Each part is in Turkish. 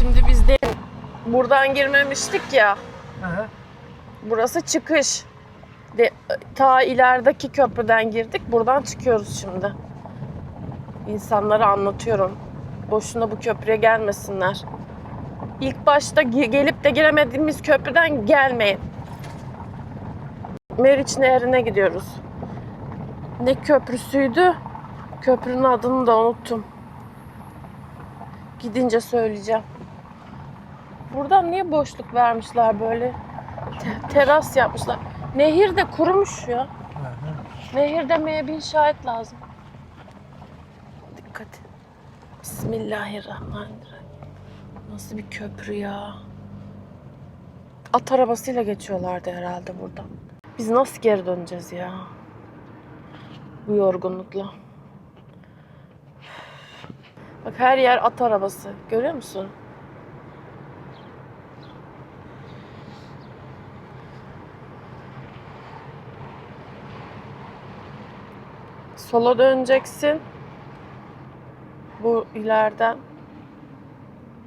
Şimdi biz de buradan girmemiştik ya. Hı. Burası çıkış. De, ta ilerideki köprüden girdik. Buradan çıkıyoruz şimdi. İnsanlara anlatıyorum. Boşuna bu köprüye gelmesinler. İlk başta gelip de giremediğimiz köprüden gelmeyin. Meriç Nehri'ne gidiyoruz. Ne köprüsüydü? Köprünün adını da unuttum. Gidince söyleyeceğim. Buradan niye boşluk vermişler böyle? Te- teras yapmışlar. Nehir de kurumuş ya. Nehir demeye bir şahit lazım. Dikkat. Bismillahirrahmanirrahim. Nasıl bir köprü ya? At arabasıyla geçiyorlardı herhalde buradan. Biz nasıl geri döneceğiz ya? Bu yorgunlukla. Bak her yer at arabası. Görüyor musun? Sola döneceksin. Bu ileriden.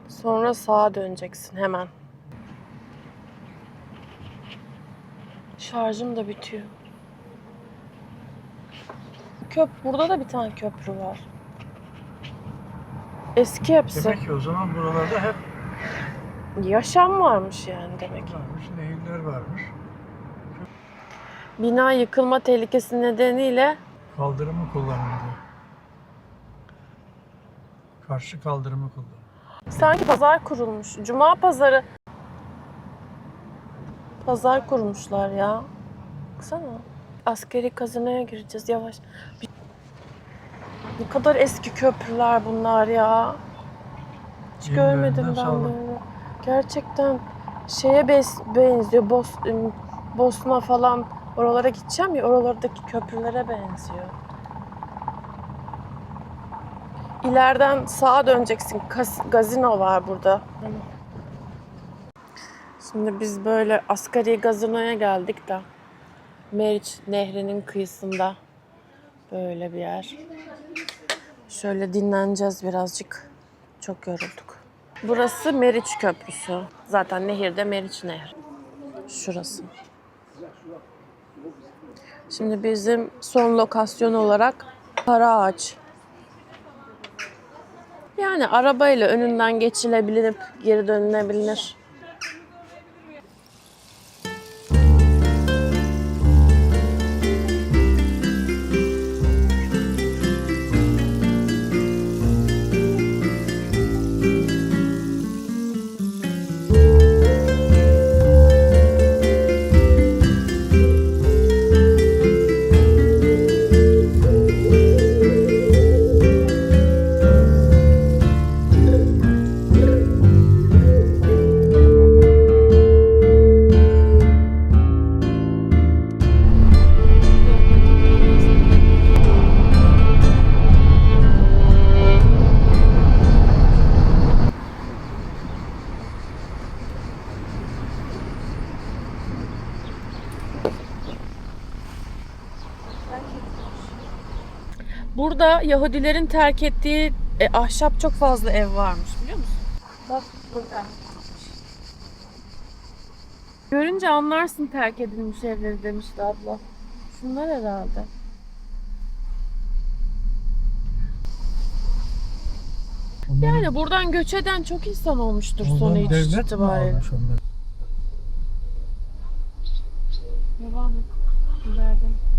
Sonra sağa döneceksin hemen. Şarjım da bitiyor. Köp burada da bir tane köprü var. Eski hepsi. Demek ki o zaman buralarda hep Yaşam varmış yani demek. varmış, nehirler varmış. Bina yıkılma tehlikesi nedeniyle Kaldırımı kullanıldı. Karşı kaldırımı kullanıldı. sanki pazar kurulmuş. Cuma pazarı. Pazar kurmuşlar ya. Baksana. Askeri kazanaya gireceğiz yavaş. Ne kadar eski köprüler bunlar ya. Hiç Yenilerinden görmedim ben sağlam. böyle. Gerçekten şeye benziyor. Bos, Bosna falan oralara gideceğim ya oralardaki köprülere benziyor. İleriden sağa döneceksin. Gazino var burada. Şimdi biz böyle asgari gazinoya geldik de. Meriç Nehri'nin kıyısında. Böyle bir yer. Şöyle dinleneceğiz birazcık. Çok yorulduk. Burası Meriç Köprüsü. Zaten nehirde Meriç Nehri. Şurası. Şimdi bizim son lokasyon olarak Karaağaç. Yani arabayla önünden geçilebilip geri dönülebilir. Burada Yahudilerin terk ettiği e, ahşap çok fazla ev varmış biliyor musun? Bak burada. Görünce anlarsın terk edilmiş evleri demişti abla. Şunlar herhalde. Yani buradan göç eden çok insan olmuştur onların sonuç devlet mi itibariyle. almış onları? Devam et. İleride.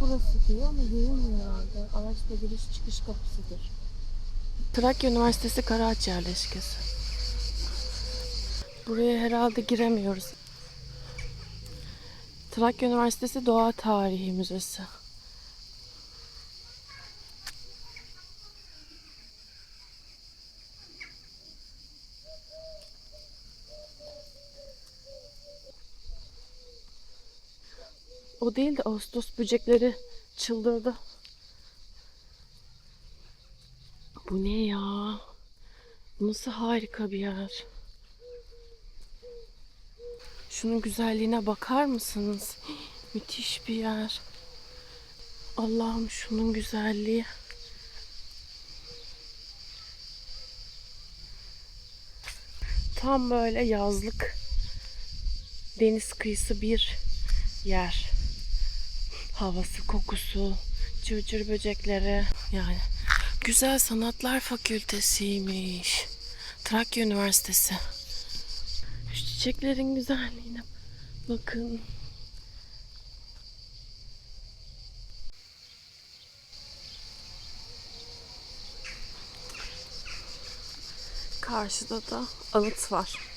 Burası diyor ama görünmüyor herhalde. Araçla giriş çıkış kapısıdır. Trakya Üniversitesi Karaağaç yerleşkesi. Buraya herhalde giremiyoruz. Trakya Üniversitesi Doğa Tarihi Müzesi. O değil de Ağustos böcekleri çıldırdı. Bu ne ya? Nasıl harika bir yer. Şunun güzelliğine bakar mısınız? Müthiş bir yer. Allah'ım şunun güzelliği. Tam böyle yazlık deniz kıyısı bir yer. Havası, kokusu, cırcır böcekleri yani Güzel Sanatlar Fakültesiymiş. Trakya Üniversitesi. Şu çiçeklerin güzelliğine bakın. Karşıda da anıt var.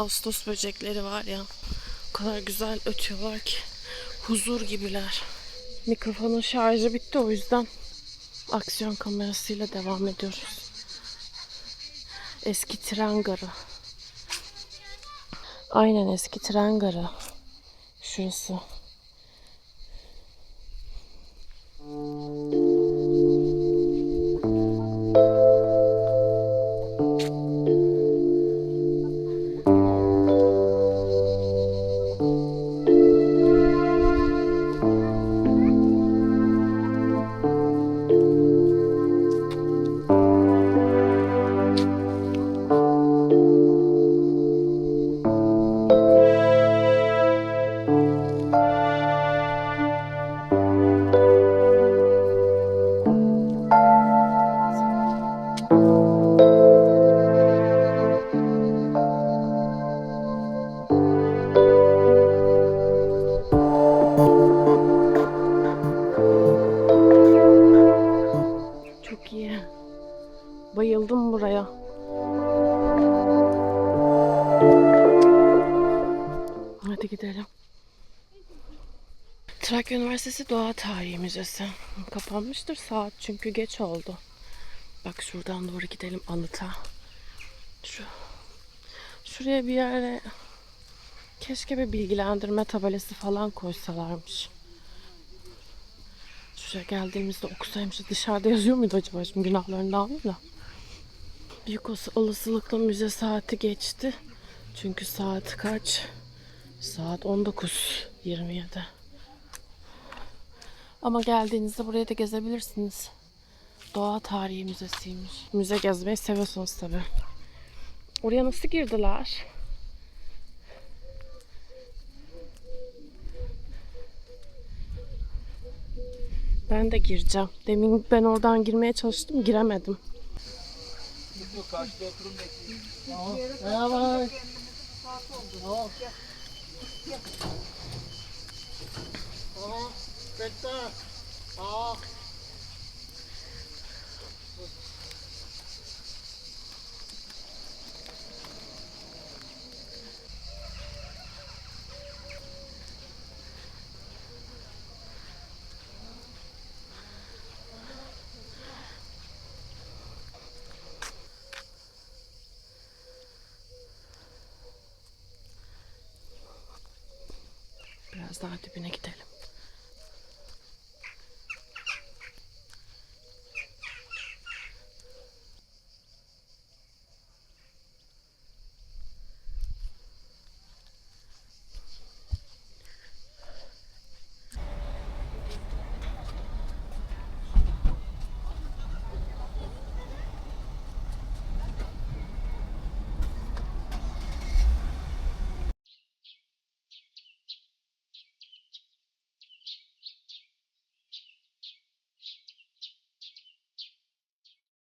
Ağustos böcekleri var ya. O kadar güzel ötüyorlar ki. Huzur gibiler. Mikrofonun şarjı bitti o yüzden aksiyon kamerasıyla devam ediyoruz. Eski tren garı. Aynen eski tren garı. Şurası. İyi. Bayıldım buraya. Hadi gidelim. Trakya Üniversitesi Doğa Tarihi Müzesi. Kapanmıştır saat çünkü geç oldu. Bak şuradan doğru gidelim anıta. Şu şuraya bir yere keşke bir bilgilendirme tabelası falan koysalarmış. Şuraya geldiğimizde okusaymışız. Dışarıda yazıyor muydu acaba? Şimdi günahlarını da da. Büyük olas- olasılıkla müze saati geçti. Çünkü saat kaç? Saat 19.27. Ama geldiğinizde buraya da gezebilirsiniz. Doğa Tarihi Müzesi'ymiş. Müze gezmeyi seviyorsunuz tabii. Oraya nasıl girdiler? Ben de gireceğim. Demin ben oradan girmeye çalıştım, giremedim. Biraz daha dibine gidelim.